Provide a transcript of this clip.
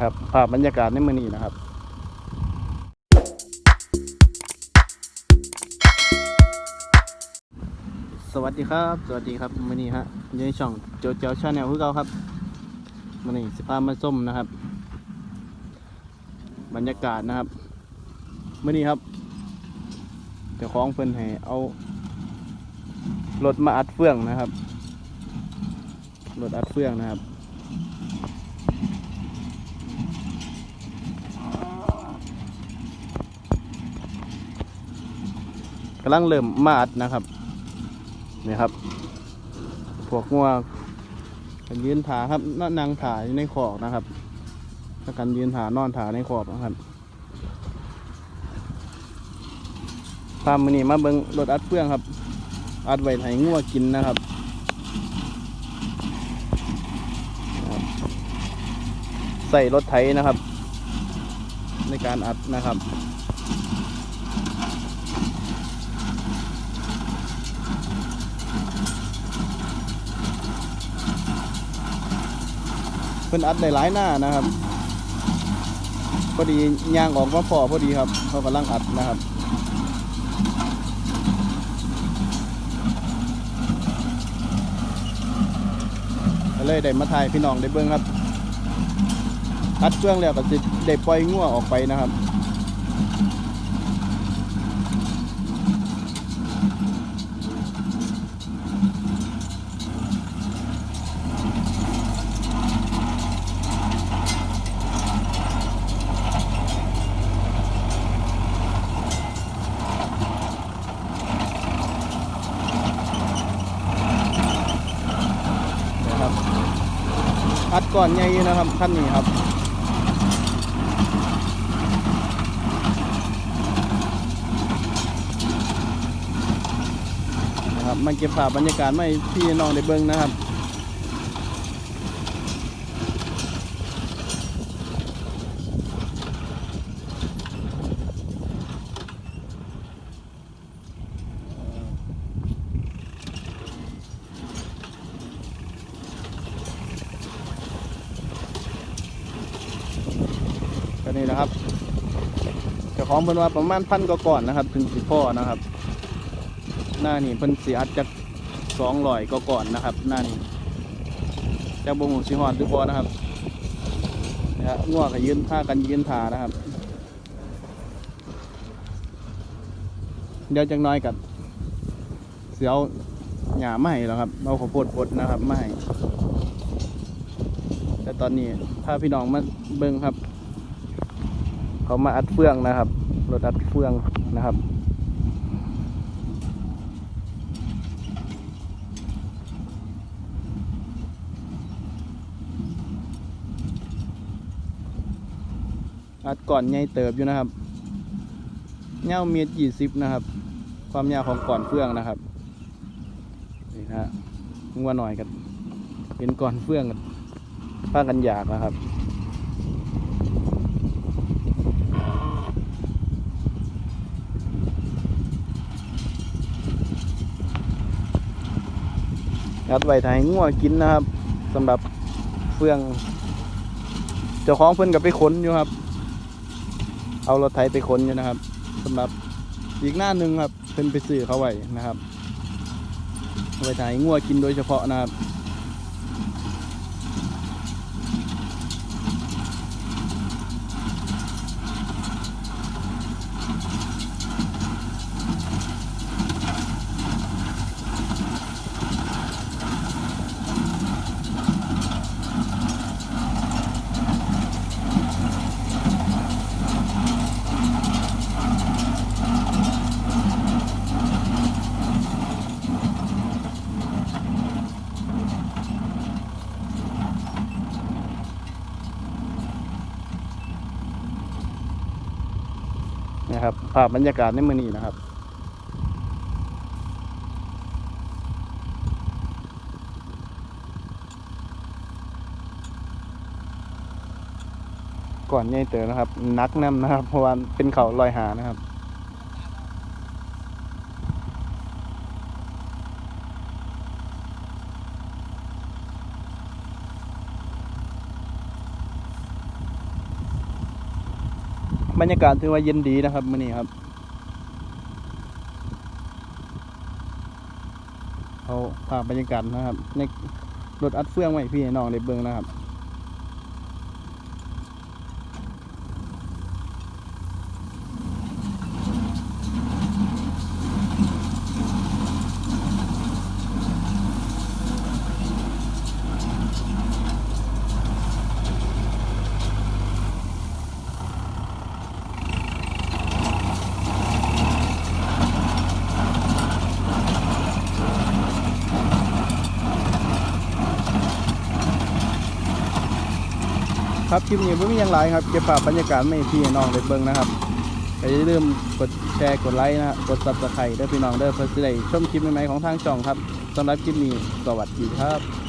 ภาพบรรยากาศในมือนี้นะครับสวัสดีครับ สวัสดีครับมือนี้ฮะยู่ในช่องโจเจ้าชาแนลคือเก่าครับมือนี้สิพามาส้มนะครับ บรรยากาศนะครับมือนี้ครับเจ้าของเพิ่นให้เอารถมาอัดเฟืองนะครับรถอัดเฟืองนะครับ กำลังเริ่มมาอัดนะครับนี่ครับ พวกงัวกันยืนถาครับนนางถาอยู่ในขอกนะครับถ้ากันยืนถานอนถาในขอบนะครับพามือนี้มาเบิงรถอัดเฟื่องครับ อัดไว้ให้งัวกินนะครับใส่รถไถนะครับ ในการอัดนะครับ พิ่นอัดได้หลายหน้านะครับพอดียางออกมาพอพอดีครับเขากำลังอัดนะครับเลยได้มาถ่ายพี่น้องได้เบิ้งครับอัดเครื่องแล้วก็จะได้ปล่อยงัวออกไปนะครับ อัดก่อนใหญ่อยู่นะครับขั้นนี้ครับนะครับมันเก็บภาพบรรยากาศไม่พี่น้องได้เบิ้งนะครับ ก็ นี่นะครับเจ้าของเพิ่นว่าประมาณพันกว่าก่อนนะครับ ถึงสิพ่อนะครับ หน้านี่เพิ่นสีอัดจากสองร้อยก็ก่อนนะครับ หน้านี่จากบงหูสีหอดหรือพอนะครับนะง่วงกับยืนผ้ากันยืนถานะครับ เดี๋ยวจังน้อยกับเสียวหยาไม่แล้วครับเอาข้าวโพดปดนะครับไม่แต่ตอนนี้ถ้าพี่น้องมาเบิ่งครับ เขามาอัดเฟืองนะครับ รถอัดเฟืองนะครับ อัดก่อนใหญ่เติบอยู่นะครับเงาเมตรยี่สิบนะครับ ความยาวของก่อนเฟืองนะครับนี่นะฮะงัวหน่อยกันเป็นก่อนเฟืองกันผ้ากันอยากนะครับ อัดไว้ถ่ายงัวกินนะครับสำหรับเฟืองเจ้าของเพิ่นกับไปขนอยู่ครับ เอารถไถไปขนอยู่นะครับสำหรับอีกหน้าหนึ่งครับเพิ่นไปซื้อเขาไว้นะครับไว้ถ่ายงัวกินโดยเฉพาะนะครับ นะครับ ภาพบรรยากาศในมือนี้นะครับก่อนใหญ่เต๋อนะครับนักน้ำนะครับ เพราะว่าเป็นเขาลอยหานะครับ บรรยากาศถือว่าเย็นดีนะครับมื้อนี้ครับเขาภาพบรรยากาศนะครับในรถอัดเฟื่องไว้ให้พี่น้องในเบื้องนะครับ ครับคลิปนี้ผมมีอย่างไรครับเก็บภาพบรรยากาศไม่ให้พี่น้องได้เบิ่งนะครับอย่าลืมกดแชร์กดไลค์นะกด subscribe เด้อพี่น้องเด้อเพื่อจะได้ชมคลิปใหม่ๆของทางช่องครับสำหรับคลิปนี้สวัสดีครับ